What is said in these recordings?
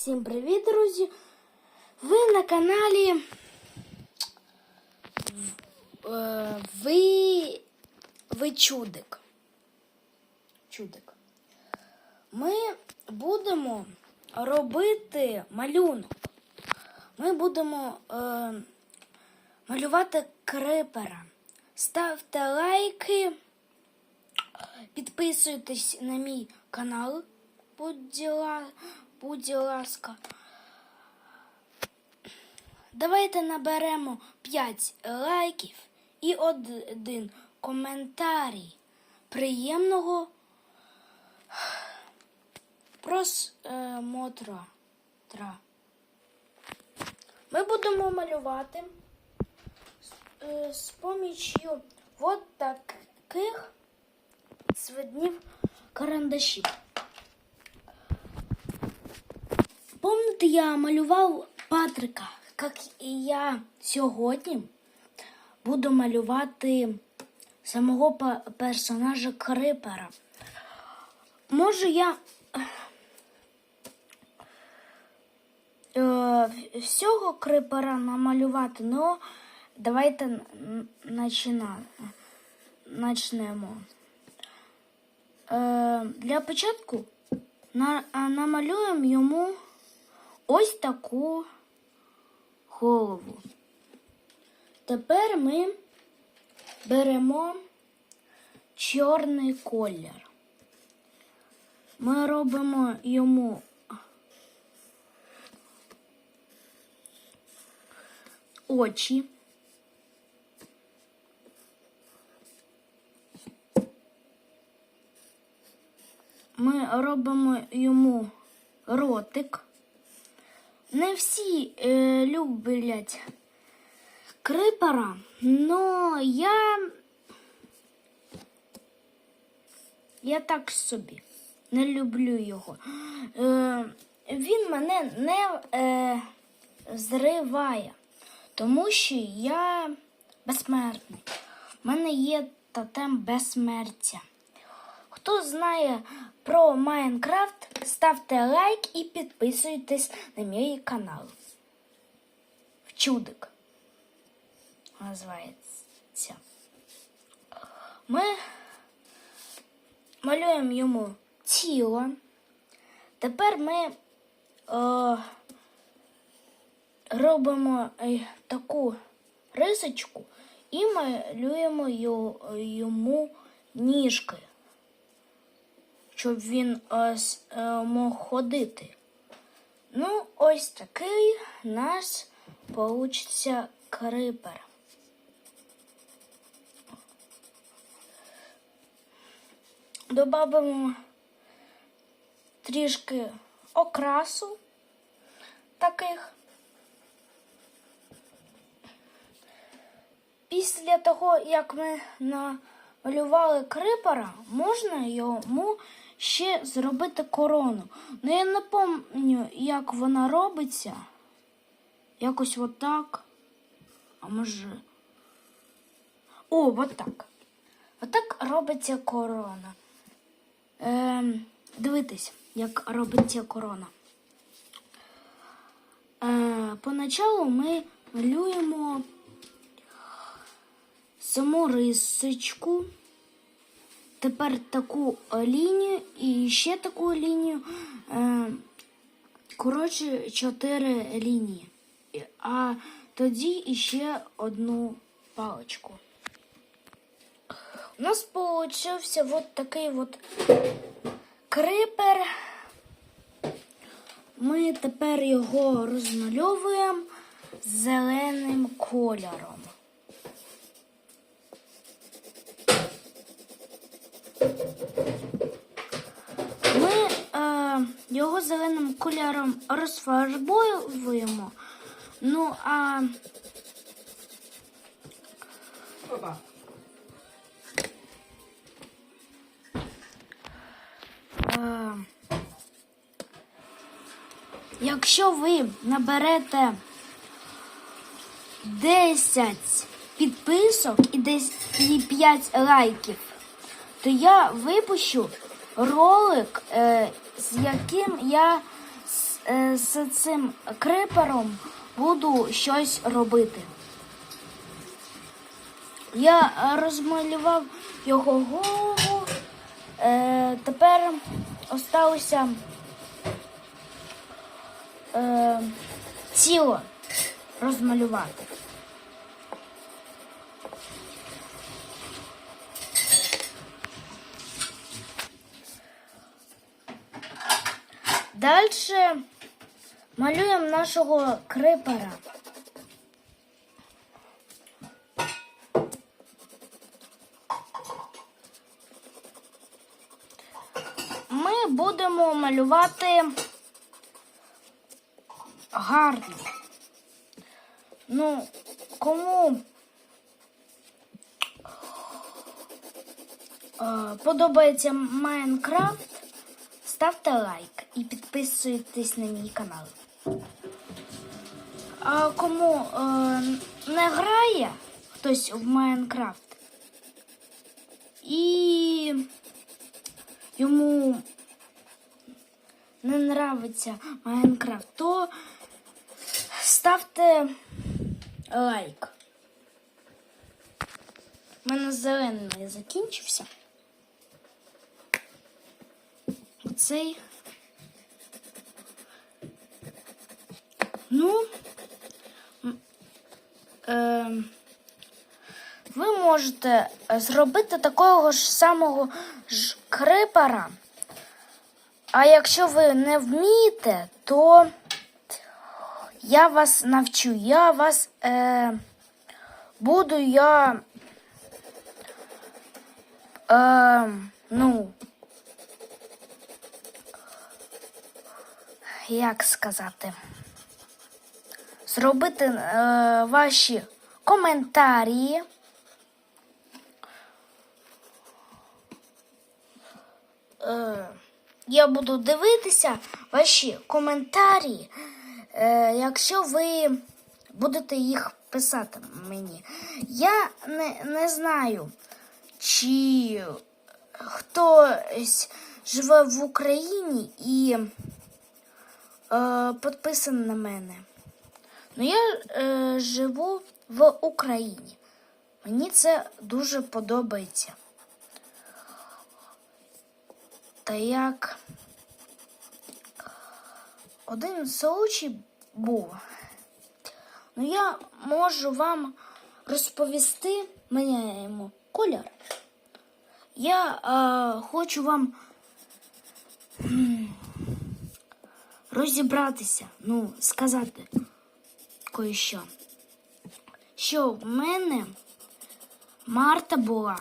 Всім привіт, друзі! Ви на каналі е, Ви, ви Чудик. Чудик. Ми будемо робити малюнок. Ми будемо е, малювати крипера. Ставте лайки. Підписуйтесь на мій канал, будь, ла- будь ласка. Давайте наберемо 5 лайків і один коментарій. Приємного просмотра. Ми будемо малювати е, з поміччю от таких цведнів карандашів. Помните, я малював Патрика, як і я сьогодні буду малювати самого персонажа Крипера. Може, я е, всього Крипера намалювати, але давайте начнемо. Е, для початку намалюємо йому ось таку голову. Тепер ми беремо чорний колір. Ми робимо йому очі. Ми робимо йому ротик. Не всі е, люблять крипера, але я, я так собі не люблю його. Е, він мене не е, зриває, тому що я безсмертний. У мене є тотем безсмертя. Хто знає про Майнкрафт, ставте лайк і підписуйтесь на мій канал. Чудик називається. Ми малюємо йому тіло. Тепер ми е, робимо е, таку рисочку і малюємо йому ніжки щоб він ось, е, мог ходити. Ну, ось такий нас получиться крипер. Добавимо трішки окрасу таких. Після того, як ми намалювали крипера, можна йому ще зробити корону. Ну я не пам'ятаю, як вона робиться. Якось отак. А може. О, отак. Отак робиться корона. Ем, дивитись, як робиться корона. Е, поначалу ми малюємо саму рисочку. Тепер таку е, лінію і ще таку лінію. Е, коротше, чотири лінії. А тоді іще одну паличку. У нас получився от такий от крипер. Ми тепер його розмальовуємо зеленим кольором. Ми е, його зеленим кольором розфарбовуємо. Ну, а Опа. е, якщо ви наберете 10 підписок і десь і 5 лайків, то я випущу ролик, е, з яким я с- е, з цим крипером буду щось робити. Я розмалював його голову. Е, тепер осталося е, тіло розмалювати. Далі малюємо нашого крипера. Ми будемо малювати гарно. Ну, кому подобається Майнкрафт, ставте лайк і підписуйтесь на мій канал. А кому е, не грає хтось в Майнкрафт і йому не нравиться Майнкрафт, то ставте лайк. У мене зелений закінчився. Оцей. Ну, е, ви можете зробити такого ж самого ж крипера. А якщо ви не вмієте, то я вас навчу. Я вас е, буду я. Е, ну. Як сказати? Зробити е, ваші коментарі. Е, я буду дивитися ваші коментарі, е, якщо ви будете їх писати мені. Я не, не знаю, чи хтось живе в Україні і е, підписаний на мене. Ну, я е, живу в Україні. Мені це дуже подобається. Та як один случай був. Ну, я можу вам розповісти, міняємо колір. Я е, хочу вам розібратися, ну, сказати кое-що. Що в мене Марта була.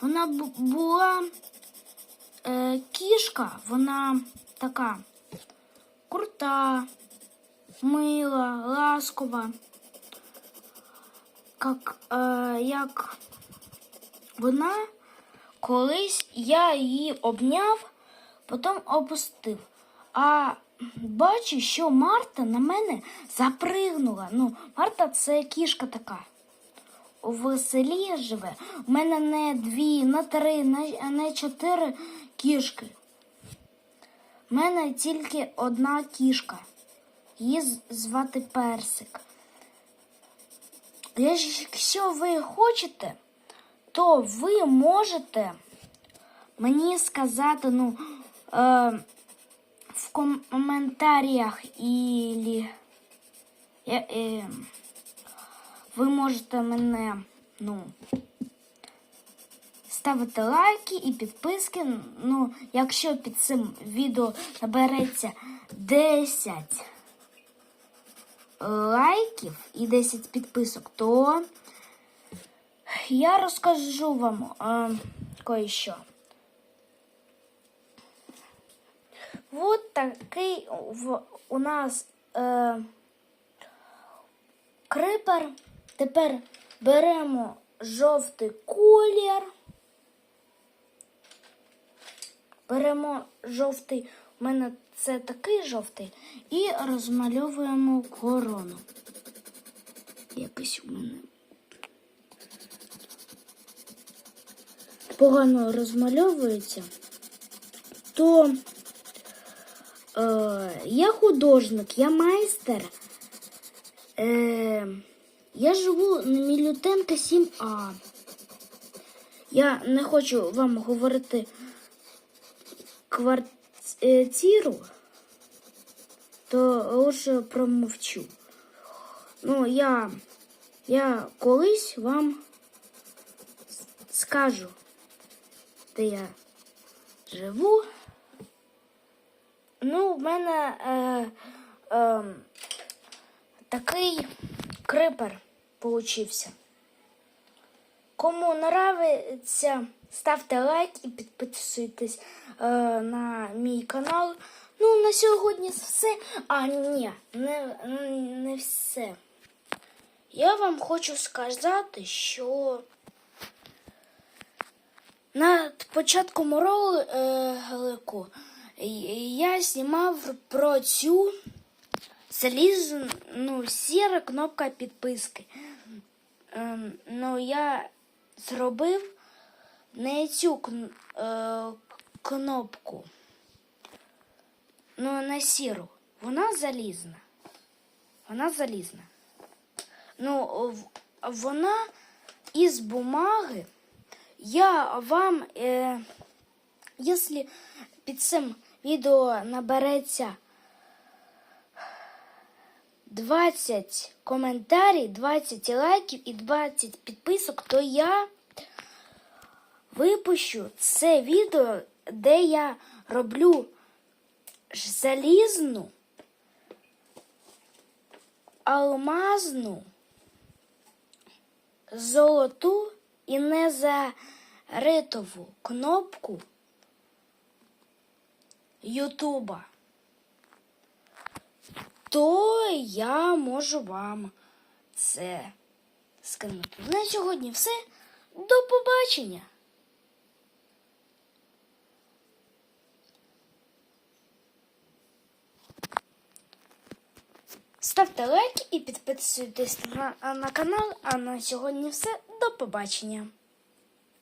Вона була е, кішка, вона така крута, мила, ласкова. Как, е, як вона колись я її обняв, потім опустив. А бачу, що Марта на мене запригнула. Ну, Марта це кішка така. В селі живе. У мене не дві, не три, не, чотири кішки. У мене тільки одна кішка. Її звати Персик. Якщо ви хочете, то ви можете мені сказати, ну, е, в коментарях і е, ви можете мене, ну, ставити лайки і підписки. Ну, якщо під цим відео набереться 10 лайків і 10 підписок, то я розкажу вам е, кое-що. Вот такий у нас е, крипер. Тепер беремо жовтий колір. Беремо жовтий, у мене це такий жовтий, і розмальовуємо корону. Якось у мене погано розмальовується, то Е, я художник, я майстер. Е, я живу на Мілютенка 7А. Я не хочу вам говорити квартиру, то лише промовчу. Ну, я, я колись вам скажу, де я живу. Ну, в мене е, е, такий крипер получився. Кому нравиться, ставте лайк і підписуйтесь е, на мій канал. Ну, на сьогодні все. А, ні, не, не все. Я вам хочу сказати, що на початком ролику я знімав про цю залізну сіра кнопка підписки. Ем, ну, я зробив не цю е, кнопку. Ну, не сіру. Вона залізна. Вона залізна. Ну, вона із бумаги. Я вам, е, якщо під цим відео набереться 20 коментарів, 20 лайків і 20 підписок, то я випущу це відео, де я роблю залізну, алмазну, золоту і незаритову кнопку Ютуба то я можу вам це скинути. На сьогодні все. До побачення. Ставте лайк і підписуйтесь на, на канал. А на сьогодні все. До побачення.